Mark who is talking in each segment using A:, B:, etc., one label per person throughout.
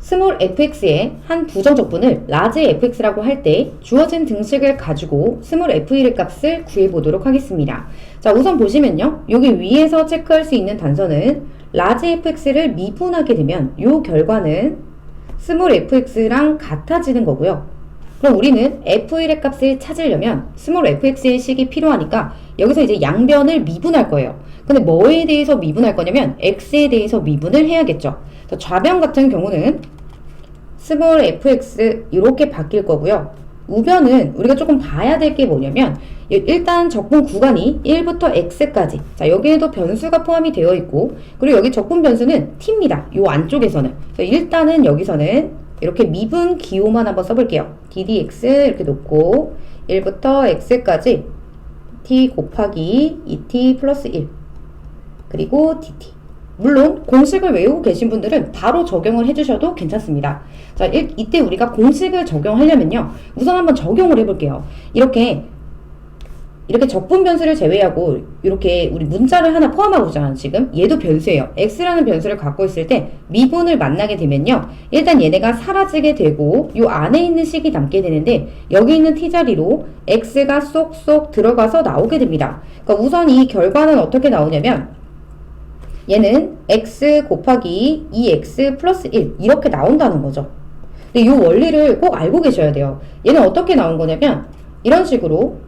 A: 스몰 fx의 한 부정적분을 라지 fx라고 할 때 주어진 등식을 가지고 스몰 f1의 값을 구해보도록 하겠습니다. 자, 우선 보시면요. 여기 위에서 체크할 수 있는 단서는 라지 fx를 미분하게 되면 이 결과는 스몰 fx랑 같아지는 거고요. 그럼 우리는 f1의 값을 찾으려면 스몰 fx의 식이 필요하니까 여기서 이제 양변을 미분할 거예요. 근데 뭐에 대해서 미분할 거냐면 x에 대해서 미분을 해야겠죠. 좌변 같은 경우는 스몰 fx 이렇게 바뀔 거고요. 우변은 우리가 조금 봐야 될 게 뭐냐면 일단 적분 구간이 1부터 x까지 자 여기에도 변수가 포함이 되어 있고 그리고 여기 적분 변수는 t입니다. 요 안쪽에서는 일단은 여기서는 이렇게 미분 기호만 한번 써볼게요. ddx 이렇게 놓고 1부터 x까지 t 곱하기 2t 플러스 1 그리고 dt 물론 공식을 외우고 계신 분들은 바로 적용을 해주셔도 괜찮습니다. 자, 일, 이때 우리가 공식을 적용하려면요. 우선 한번 적용을 해볼게요. 이렇게 이렇게 적분 변수를 제외하고 이렇게 우리 문자를 하나 포함하고 있잖아요. 지금 얘도 변수예요. x라는 변수를 갖고 있을 때 미분을 만나게 되면요. 일단 얘네가 사라지게 되고 요 안에 있는 식이 남게 되는데 여기 있는 t자리로 x가 쏙쏙 들어가서 나오게 됩니다. 그러니까 우선 이 결과는 어떻게 나오냐면 얘는 x 곱하기 2x 플러스 1 이렇게 나온다는 거죠. 근데 이 원리를 꼭 알고 계셔야 돼요. 얘는 어떻게 나온 거냐면 이런 식으로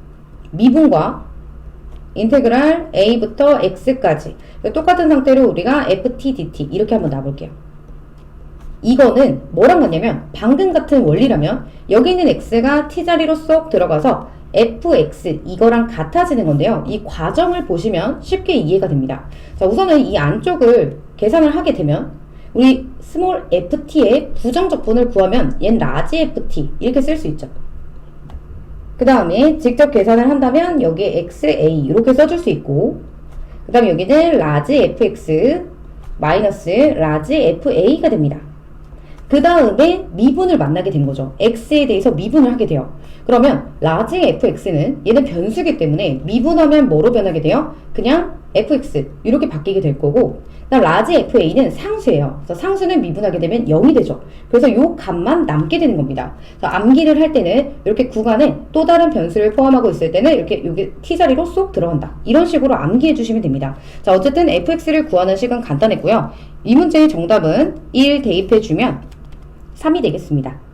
A: 미분과 인테그랄 a부터 x까지 똑같은 상태로 우리가 ft dt 이렇게 한번 놔볼게요. 이거는 뭐랑 같냐면 방금 같은 원리라면 여기 있는 x가 t자리로 쏙 들어가서 fx 이거랑 같아지는 건데요. 이 과정을 보시면 쉽게 이해가 됩니다. 자, 우선은 이 안쪽을 계산을 하게 되면 우리 스몰 ft의 부정적분을 구하면 얜 라지 ft 이렇게 쓸 수 있죠. 그 다음에 직접 계산을 한다면 여기에 xa 이렇게 써줄 수 있고 그 다음에 여기는 라지 fx 마이너스 라지 fa가 됩니다. 그 다음에 미분을 만나게 된 거죠. x에 대해서 미분을 하게 돼요. 그러면 라지 fx는 얘는 변수기 때문에 미분하면 뭐로 변하게 돼요? 그냥 fx 이렇게 바뀌게 될 거고 그다음 라지 fa는 상수예요. 그래서 상수는 미분하게 되면 0이 되죠. 그래서 이 값만 남게 되는 겁니다. 그래서 암기를 할 때는 이렇게 구간에 또 다른 변수를 포함하고 있을 때는 이렇게 여기 t 자리로 쏙 들어간다. 이런 식으로 암기해 주시면 됩니다. 자 어쨌든 fx를 구하는 식은 간단했고요. 이 문제의 정답은 1 대입해 주면 3이 되겠습니다.